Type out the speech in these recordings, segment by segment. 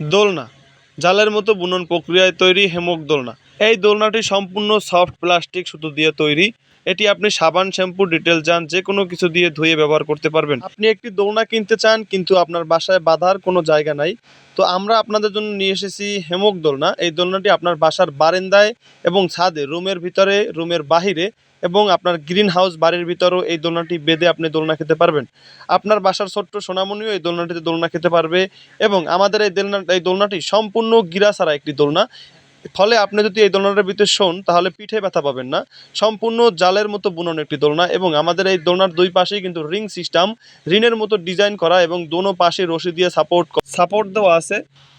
দোলনা। জালের মতো বুনন প্রক্রিয়ায় তৈরি হেমক দোলনা। এই দোলনাটি সম্পূর্ণ সফট প্লাস্টিক সুতো দিয়ে তৈরি। এটি আপনি সাবান, শ্যাম্পু, ডিটেল যান যে কোনো কিছু দিয়ে ধুয়ে ব্যবহার করতে পারবেন। আপনি একটি দোলনা কিনতে চান, কিন্তু আপনার বাসায় বাঁধার কোনো জায়গা নাই, তো আমরা আপনাদের জন্য নিয়ে এসেছি হেমক দোলনা। এই দোলনাটি আপনার বাসার বারেন্দায় এবং ছাদে, রুমের ভিতরে, রুমের বাহিরে এবং আপনার গ্রিন হাউস বাড়ির ভিতরেও এই দোলনাটি বেঁধে আপনি দোলনা খেতে পারবেন। আপনার বাসার ছোট্ট সোনামণিও এই দোলনাটিতে দোলনা খেতে পারবে এবং আমাদের এই দোলনা, এই দোলনাটি সম্পূর্ণ গিরা ছাড়া একটি দোলনা। ফলে আপনি যদি এই দোলনাটার ভিতরে শোন, তাহলে পিঠে ব্যথা পাবেন না। সম্পূর্ণ জালের মতো বুনন একটি দোলনা এবং আমাদের এই দোলনার দুই পাশেই কিন্তু রিং সিস্টেম, রিনের মতো ডিজাইন করা এবং দোনো পাশে রশি দিয়ে সাপোর্ট সাপোর্ট দেওয়া আছে।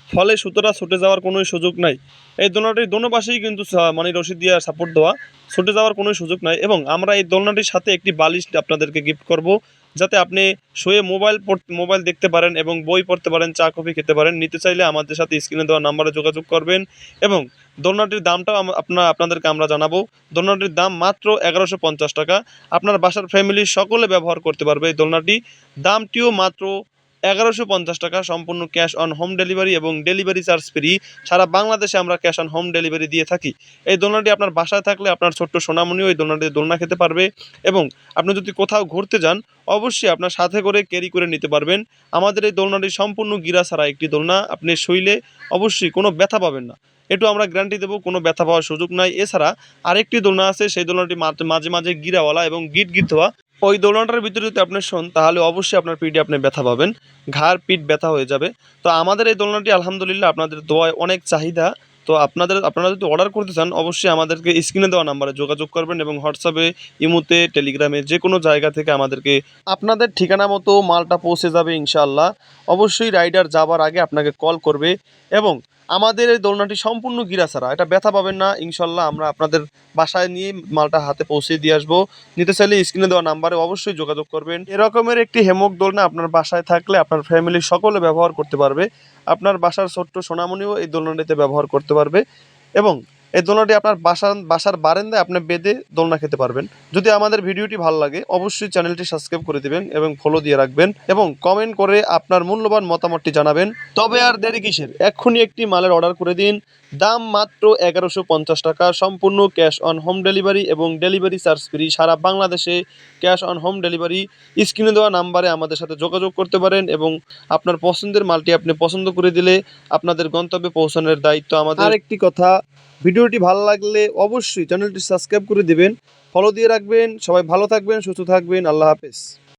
ফলে সুতোটা ছুটে যাওয়ার কোনো সুযোগ নাই। এই দোলনাটির দোনো পাশেই কিন্তু মানে রশি দিয়ে সাপোর্ট দেওয়া, ছুটে যাওয়ার কোনো সুযোগ নাই এবং আমরা এই দোলনাটির সাথে একটি বালিশ আপনাদেরকে গিফট করব, যাতে আপনি শুয়ে মোবাইল মোবাইল দেখতে পারেন এবং বই পড়তে পারেন, চা, কফি খেতে পারেন। নিতে চাইলে আমাদের সাথে স্ক্রিনে দেওয়া নাম্বারে যোগাযোগ করবেন এবং দোলনাটির দামটাও আপনার, আপনাদেরকে আমরা জানাব। দোলনাটির দাম মাত্র এগারোশো টাকা। আপনার বাসার ফ্যামিলির সকলে ব্যবহার করতে পারবে এই দোলনাটি। দামটিও মাত্র এগারোশো পঞ্চাশ টাকা সম্পূর্ণ ক্যাশ অন হোম ডেলিভারি এবং ডেলিভারি চার্জ ফ্রি। সারা বাংলাদেশে আমরা ক্যাশ অন হোম ডেলিভারি দিয়ে থাকি। এই দোলনাটি আপনার বাসায় থাকলে আপনার ছোট্ট সোনামণিও এই দোলনাটি দোলনা খেতে পারবে এবং আপনি যদি কোথাও ঘুরতে যান, অবশ্যই আপনার সাথে করে ক্যারি করে নিতে পারবেন। আমাদের এই দোলনাটি সম্পূর্ণ গিরা ছাড়া একটি দোলনা। আপনি শৈলে অবশ্যই কোনো ব্যথা পাবেন না। এটু আমরা গ্যারান্টি দেবো, কোনো ব্যথা পাওয়ার সুযোগ নাই। এছাড়া আরেকটি দোলনা আছে, সেই দোলনাটি মাঝে মাঝে গিরাওয়ালা এবং গিট গিট হওয়া ওই দোলনাটার ভিতরে যদি আপনি শোন, তাহলে অবশ্যই আপনার পিঠে আপনি ব্যথা পাবেন। ঘাড়, পিঠ ব্যথা হয়ে যাবে। তো আমাদের এই দোলনাটি আলহামদুলিল্লাহ আপনাদের দোয়ায় অনেক চাহিদা। তো আপনাদের, আপনারা যদি অর্ডার করতে চান, অবশ্যই আমাদেরকে স্ক্রিনে দেওয়া নাম্বারে যোগাযোগ করবেন এবং হোয়াটসঅ্যাপে ইমোতে টেলিগ্রামে যে কোনো জায়গা থেকে আমাদেরকে আপনাদের ঠিকানা মতো মালটা পৌঁছে যাবে ইনশাআল্লাহ। অবশ্যই রাইডার যাবার আগে আপনাকে কল করবে এবং আমাদের এই দোলনাটি সম্পূর্ণ গিরা ছাড়া, এটা ব্যথা পাবেন না ইনশাল্লাহ আমরা আপনাদের বাসায় নিয়ে মালটা হাতে পৌঁছে দিয়ে আসব। নিতে চাইলে স্ক্রিনে দেওয়া নাম্বারে অবশ্যই যোগাযোগ করবেন। এরকমের একটি হেমক দোলনা আপনার বাসায় থাকলে আপনার ফ্যামিলির সকলে ব্যবহার করতে পারবে। আপনার বাসার ছোট্ট সোনামণিও এই দোলনাটিতে ব্যবহার করতে পারবে এবং এই দোলনাটি আপনার বাসা বাসার বারান্দায় আপনি বেঁধে দোলনা খেতে পারবেন। যদি আমাদের ভিডিওটি ভালো লাগে, অবশ্যই চ্যানেলটি সাবস্ক্রাইব করে দিবেন এবং ফলো দিয়ে রাখবেন এবং কমেন্ট করে আপনার মূল্যবান মতামতটি জানাবেন। তবে আর দেরি কিসের? এক্ষুনি একটি মালের অর্ডার করে দিন। দাম মাত্র এগারোশো পঞ্চাশ টাকা, সম্পূর্ণ ক্যাশ অন হোম ডেলিভারি এবং ডেলিভারি চার্জ ফ্রি সারা বাংলাদেশে ক্যাশ অন হোম ডেলিভারি স্ক্রিনে দেওয়া নাম্বারে আমাদের সাথে যোগাযোগ করতে পারেন এবং আপনার পছন্দের মালটি আপনি পছন্দ করে দিলে আপনাদের গন্তব্যে পৌঁছানোর দায়িত্ব আমাদের। আরেকটি কথা ভিডিওটি ভালো লাগলে অবশ্যই চ্যানেলটি সাবস্ক্রাইব করে দেবেন। ফলো দিয়ে রাখবেন। সবাই ভালো থাকবেন, সুস্থ থাকবেন। আল্লাহ হাফেজ।